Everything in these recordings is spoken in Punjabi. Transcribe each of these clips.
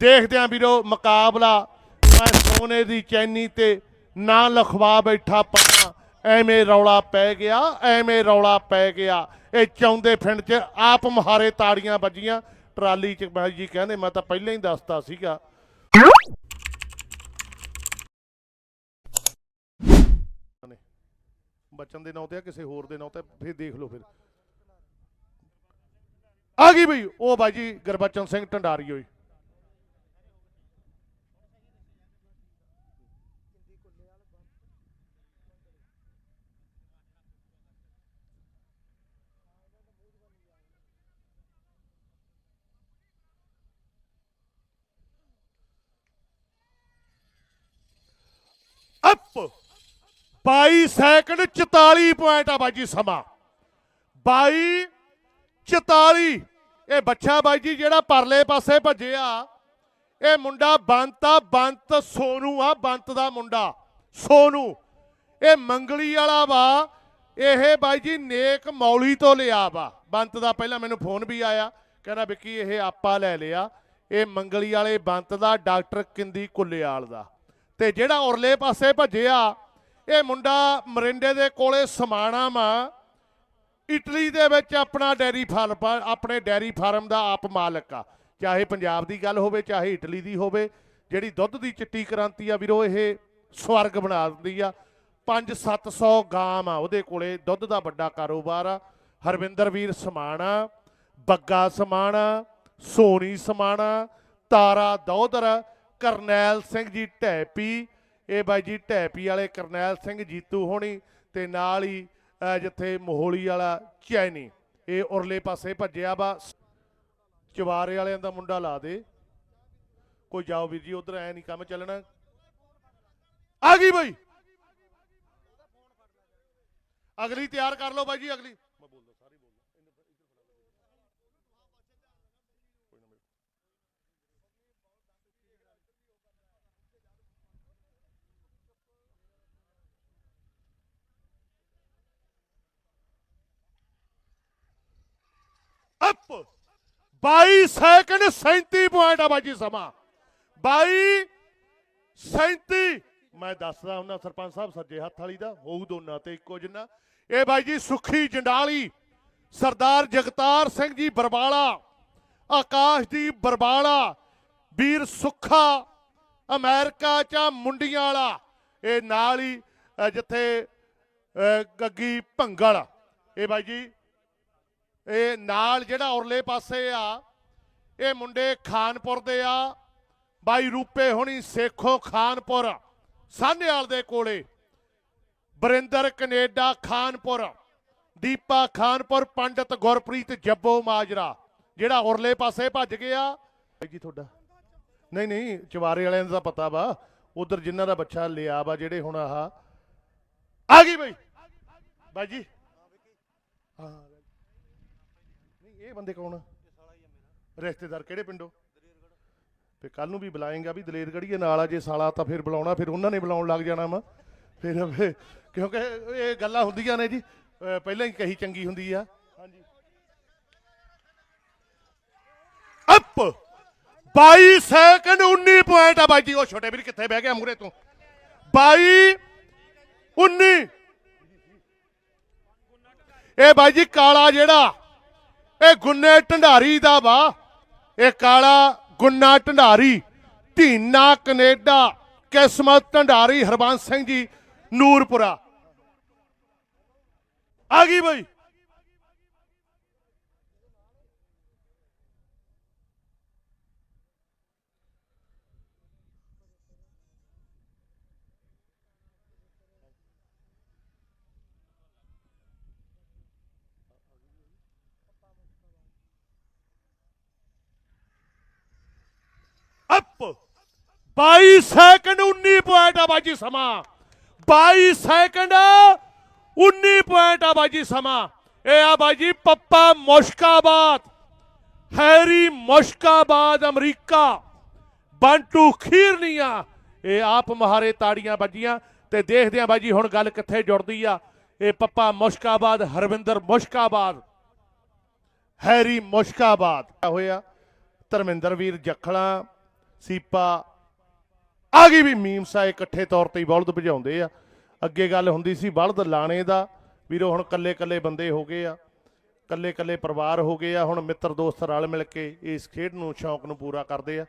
ਦੇਖਦੇ ਆਂ ਵੀਰੋ ਮੁਕਾਬਲਾ। ਮੈਂ ਸੋਨੇ ਦੀ ਚੈਨੀ ਤੇ ਨਾ ਲਖਵਾ ਬੈਠਾ ਪਾਣਾ ਐਵੇਂ ਰੌਲਾ ਪੈ ਗਿਆ, ਐਵੇਂ ਰੌਲਾ ਪੈ ਗਿਆ। ਇਹ ਚੌਂਦੇ ਫਿੰਡ 'ਚ ਆਪ ਮਹਾਰੇ ਤਾੜੀਆਂ ਵੱਜੀਆਂ। ਟਰਾਲੀ 'ਚ ਬਾਈ ਜੀ ਕਹਿੰਦੇ, ਮੈਂ ਤਾਂ ਪਹਿਲਾਂ ਹੀ ਦੱਸਤਾ ਸੀਗਾ। ਬਚਨ ਦੇ ਨਾਂ ਤੇ ਆ, ਕਿਸੇ ਹੋਰ ਦੇ ਨਾਂ ਤੇ ਫਿਰ ਦੇਖ ਲਓ ਫਿਰ। ਆ ਗਈ ਬਈ, ਉਹ ਬਾਈ ਜੀ ਗੁਰਬਚਨ ਸਿੰਘ ਢੰਡਾਰੀ ਹੋਈ। ਅਪ 22 ਸੈਕਿੰਡ 44 ਪੁਆਇੰਟ ਆ ਬਾਜੀ ਸਮਾਂ। 22 44 ਇਹ ਬੱਚਾ ਬਾਈ ਜੀ ਜਿਹੜਾ ਪਰਲੇ ਪਾਸੇ ਭੱਜਿਆ, ਇਹ ਮੁੰਡਾ ਬੰਤ ਆ, ਬੰਤ ਸੋਨੂ ਆ, ਬੰਤ ਦਾ ਮੁੰਡਾ, ਸੋਨੂ। ਇਹ ਮੰਗਲੀ ਵਾਲਾ ਵਾ, ਇਹ ਬਾਈ ਜੀ ਨੇਕ ਮੌਲੀ ਤੋਂ ਲਿਆ ਵਾ। ਬੰਤ ਦਾ ਪਹਿਲਾਂ ਮੈਨੂੰ ਫੋਨ ਵੀ ਆਇਆ, ਕਹਿੰਦਾ ਵਿੱਕੀ ਇਹ ਆਪਾ ਲੈ ਲਿਆ, ਇਹ ਮੰਗਲੀ ਵਾਲੇ ਬੰਤ ਦਾ ਡਾਕਟਰ ਕਿੰਦੀ ਕੁੱਲੇਵਾਲ ਦਾ। ਤੇ ਜਿਹੜਾ ਉਰਲੇ ਪਾਸੇ ਭੱਜਿਆ ਇਹ ਮੁੰਡਾ ਮਰਿੰਡੇ ਦੇ ਕੋਲੇ ਸਮਾਣਾ ਵਾ। ਇਟਲੀ ਦੇ ਵਿੱਚ ਆਪਣਾ ਡੈਰੀ ਫਾਰਮ ਆਪਣੇ ਡੈਰੀ ਫਾਰਮ ਦਾ ਆਪ ਮਾਲਕ ਆ। ਚਾਹੇ ਪੰਜਾਬ ਦੀ ਗੱਲ ਹੋਵੇ, ਚਾਹੇ ਇਟਲੀ ਦੀ ਹੋਵੇ, ਜਿਹੜੀ ਦੁੱਧ ਦੀ ਚਿੱਟੀ ਕ੍ਰਾਂਤੀ ਆ ਵੀਰੋ, ਇਹ ਸਵਰਗ ਬਣਾ ਦਿੰਦੀ ਆ। 5-700 ਗਾਂ ਆ, ਉਹਦੇ ਕੋਲੇ ਦੁੱਧ ਦਾ ਵੱਡਾ ਕਾਰੋਬਾਰ ਆ। ਹਰਵਿੰਦਰ ਵੀਰ ਸਮਾਣਾ, ਬੱਗਾ ਸਮਾਣਾ, ਸੋਨੀ ਸਮਾਣਾ, ਤਾਰਾ ਦੌਦਰ ਕਰਨੈਲ ਸਿੰਘ ਜੀ ਢੈਪੀ ਇਹ ਬਾਈ ਜੀ ਢੈਪੀ ਵਾਲੇ ਕਰਨੈਲ ਸਿੰਘ ਜੀਤੂ ਹੋਣੀ ਤੇ ਨਾਲ ਹੀ ਜਿੱਥੇ ਮੋਹਲੀ ਵਾਲਾ ਚੈਨੀ। ਇਹ ਉਰਲੇ ਪਾਸੇ ਭੱਜਿਆ ਵਾ। ਚਵਾਰੇ ਵਾਲਿਆਂ ਦਾ ਮੁੰਡਾ ਲਾ ਦੇ। ਕੋਈ ਜਾਓ ਵੀਰ ਜੀ, ਉਧਰ ਐ ਨਹੀਂ ਕੰਮ ਚੱਲਣਾ। ਆ ਗਈ ਬਾਈ। ਅਗਲੀ ਤਿਆਰ ਕਰ ਲਓ ਬਾਈ ਜੀ, ਅਗਲੀ ਮੈਂ ਬੋਲਦਾ ਸਾਰੀ ਬੋਲਦਾ ਅਪ 22 ਸੈਕਿੰਡ 37 ਪੁਆਇੰਟ ਆ ਬਾਜੀ ਸਮਾਂ। 22 37 ਮੈਂ ਦੱਸਦਾ ਹੁੰਦਾ ਸਰਪੰਚ ਸਾਹਿਬ ਸੱਜੇ ਹੱਥ ਵਾਲੀ ਦਾ ਹੋਊ ਦੋਨਾਂ ਤੇ ਇੱਕੋ ਜਿੰਨਾ। ਇਹ ਬਾਈ ਜੀ ਸੁਖੀ ਜੰਡਾਲੀ ਸਰਦਾਰ ਜਗਤਾਰ ਸਿੰਘ ਜੀ ਬਰਬਾਲਾ ਆਕਾਸ਼ਦੀਪ ਬਰਬਾਲਾ ਵੀਰ ਸੁੱਖਾ ਅਮਰੀਕਾ ਚ ਮੁੰਡੀਆਂ ਵਾਲਾ ਇਹ ਨਾਲ ਹੀ ਜਿੱਥੇ ਅ, ਗੱਗੀ ਭੰਗਲ ਇਹ ਬਾਈ ਜੀ ਇਹ ਨਾਲ ਜਿਹੜਾ ਉਰਲੇ ਪਾਸੇ ਆ, ਇਹ ਮੁੰਡੇ ਖਾਨਪੁਰ ਦੇ ਆ। ਬਾਈ ਰੂਪੇ ਹੋਣੀ ਸੇਖੋ ਖਾਨਪੁਰ, ਸਾਹਨੇਵਾਲ ਦੇ ਕੋਲੇ। ਬਰਿੰਦਰ ਕੈਨੇਡਾ ਖਾਨਪੁਰ, ਦੀਪਾ ਖਾਨਪੁਰ, ਪੰਡਤ ਗੁਰਪ੍ਰੀਤ ਜੱਬੋ ਮਾਜਰਾ। ਜਿਹੜਾ ਉਰਲੇ ਪਾਸੇ ਭੱਜ ਗਿਆ। ਜੀ ਤੁਹਾਡਾ। ਨਹੀਂ ਨਹੀਂ ਚਵਾਰੇ ਵਾਲਿਆਂ ਦਾ ਪਤਾ ਵਾ। ਉਧਰ ਜਿਨ੍ਹਾਂ ਦਾ ਬੱਚਾ ਲਿਆ ਵਾ, ਜਿਹੜੇ ਹੁਣ ਆਹ। ਆ ਗਈ ਬਾਈ। ਬਾਈ ਜੀ। ਹਾਂ। ਇਹ ਬੰਦੇ ਕੌਣ ਆ? ਰਿਸ਼ਤੇਦਾਰ ਕਿਹੜੇ ਪਿੰਡੋਂ? ਤੇ ਕੱਲ ਨੂੰ ਵੀ ਬੁਲਾਏਗਾ ਵੀ ਦਲੇਰਗੜੀਏ ਨਾਲ ਆ, ਜੇ ਸਾਲਾ ਤਾਂ ਫਿਰ ਬੁਲਾਉਣਾ, ਫਿਰ ਉਹਨਾਂ ਨੇ ਬੁਲਾਉਣ ਲੱਗ ਜਾਣਾ ਵਾ। ਫਿਰ ਕਿਉਂਕਿ ਇਹ ਗੱਲਾਂ ਹੁੰਦੀਆਂ ਨੇ ਜੀ ਪਹਿਲਾਂ ਹੀ ਕਹੀ ਚੰਗੀ ਹੁੰਦੀ ਆ। ਹਾਂਜੀ। ਅਪ! 22 ਸੈਕਿੰਡ 19 ਪੁਆਇੰਟ ਆ ਬਾਈ ਜੀ, ਉਹ ਛੋਟੇ ਵੀਰ ਕਿੱਥੇ ਬਹਿ ਗਿਆ ਮੂਰੇ ਤੋਂ? 22 19 ਇਹ ਬਾਈ ਜੀ ਕਾਲਾ ਜਿਹੜਾ ਇਹ ਗੁੰਨੇ ਢੰਡਾਰੀ ਦਾ ਵਾ। ਇਹ ਕਾਲਾ ਗੁੰਨਾ ਢੰਡਾਰੀ, ਧੀਨਾ ਕੈਨੇਡਾ, ਕਿਸਮਤ ਢੰਡਾਰੀ ਹਰਬੰਸ ਸਿੰਘ ਜੀ ਨੂਰਪੁਰਾ। ਆ ਗਈ ਬਈ। ਅਪ 22 ਸੈਕਿੰਡ 19 ਪੁਆਇੰਟ ਆ ਬਾਜੀ ਸਮਾਂ। 22 ਸੈਕਿੰਡ 19 ਪੁਆਇੰਟ ਆ ਬਾਜੀ ਸਮਾਂ। ਇਹ ਆ ਬਾਜੀ ਪੱਪਾ ਮੁਸ਼ਕਾਬਾਦ। Harry Mushkabad America. ਬੰਟੂ ਖੀਰਨੀਆ। ਇਹ ਆਪ ਮਹਾਰੇ ਤਾੜੀਆਂ ਵੱਜੀਆਂ ਤੇ ਦੇਖਦੇ ਆ ਬਾਜੀ ਹੁਣ ਗੱਲ ਕਿੱਥੇ ਜੁੜਦੀ ਆ। ਇਹ ਪੱਪਾ ਮੁਸ਼ਕਾਬਾਦ, ਹਰਵਿੰਦਰ ਮੁਸ਼ਕਾਬਾਦ। ਹੈਰੀ ਮੁਸ਼ਕਾਬਾਦ। ਹੋਇਆ ਧਰਮਿੰਦਰ ਵੀਰ ਜਖਲਾ ਸੀਪਾ। ਆ ਗਈ ਵੀ ਮੀਮ ਸਾ ਇਕੱਠੇ ਤੌਰ ਤੇ ਬਲਦ ਭਜਾਉਂਦੇ ਆ। ਅੱਗੇ ਗੱਲ ਹੁੰਦੀ ਸੀ ਬਲਦ ਲਾਣੇ ਦਾ, ਵੀਰ ਹੁਣ ਕੱਲੇ ਕੱਲੇ ਬੰਦੇ ਹੋ ਗਏ ਆ। ਕੱਲੇ ਕੱਲੇ ਪਰਿਵਾਰ ਹੋ ਗਏ ਆ, ਹੁਣ ਮਿੱਤਰ ਦੋਸਤ ਰਲ ਮਿਲ ਕੇ ਇਸ ਖੇਡ ਨੂੰ, ਸ਼ੌਂਕ ਨੂੰ ਪੂਰਾ ਕਰਦੇ ਆ।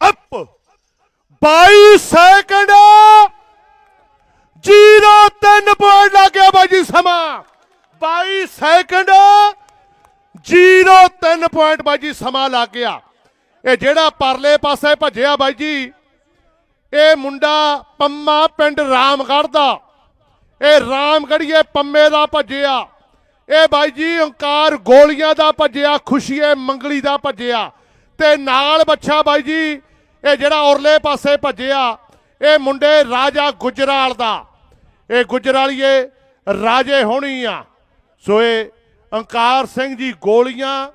ਅਪ! 22 ਸੈਕਿੰਡ! ਸੈਕਿੰਡ 03 ਪੁਆਇੰਟ ਬਾਈ ਜੀ, ਸਮਾਂ ਲੱਗ ਗਿਆ। ਇਹ ਜਿਹੜਾ ਪਰਲੇ ਪਾਸੇ ਭੱਜਿਆ ਬਾਈ ਜੀ, ਇਹ ਮੁੰਡਾ ਪੰਮਾ ਪਿੰਡ ਰਾਮਗੜ੍ਹ ਦਾ। ਇਹ ਰਾਮਗੜ੍ਹੀਏ ਪੰਮੇ ਦਾ ਭੱਜਿਆ। ਇਹ ਬਾਈ ਜੀ, ਓਂਕਾਰ ਗੋਲੀਆਂ ਦਾ ਭੱਜਿਆ, ਖੁਸ਼ੀਏ ਮੰਗਲੀ ਦਾ ਭੱਜਿਆ। ਤੇ ਨਾਲ ਬੱਚਾ ਬਾਈ ਜੀ, ਇਹ ਜਿਹੜਾ ਔਰਲੇ ਪਾਸੇ ਭੱਜਿਆ, ਇਹ ਮੁੰਡੇ ਰਾਜਾ ਗੁਜਰਾਲ ਦਾ। ਇਹ ਗੁਜਰਾਲੀਏ ਰਾਜੇ ਹੋਣੀ ਆ। ਸੋ ਇਹ ਓਂਕਾਰ ਸਿੰਘ ਜੀ ਗੋਲੀਆਂ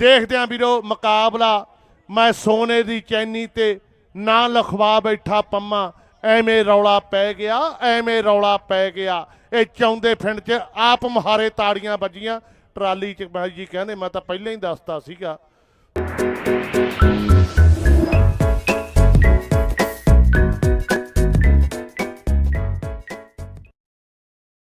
ਦੇਖਦਿਆਂ ਵੀਰੋ ਮੁਕਾਬਲਾ, ਮੈਂ ਸੋਨੇ ਦੀ ਚੈਨੀ ਤੇ ਨਾ ਲਖਵਾ ਬੈਠਾ ਪੰਮਾ, ਐਵੇਂ ਰੌਲਾ ਪੈ ਗਿਆ, ਐਵੇਂ ਰੌਲਾ ਪੈ ਗਿਆ। ਇਹ ਚਾਉਂਦੇ ਫਿੰਡ 'ਚ ਆਪ ਮਹਾਰੇ ਤਾੜੀਆਂ ਵੱਜੀਆਂ। ਟਰਾਲੀ 'ਚ ਜੀ ਕਹਿੰਦੇ, ਮੈਂ ਤਾਂ ਪਹਿਲਾਂ ਹੀ ਦੱਸਤਾ ਸੀਗਾ।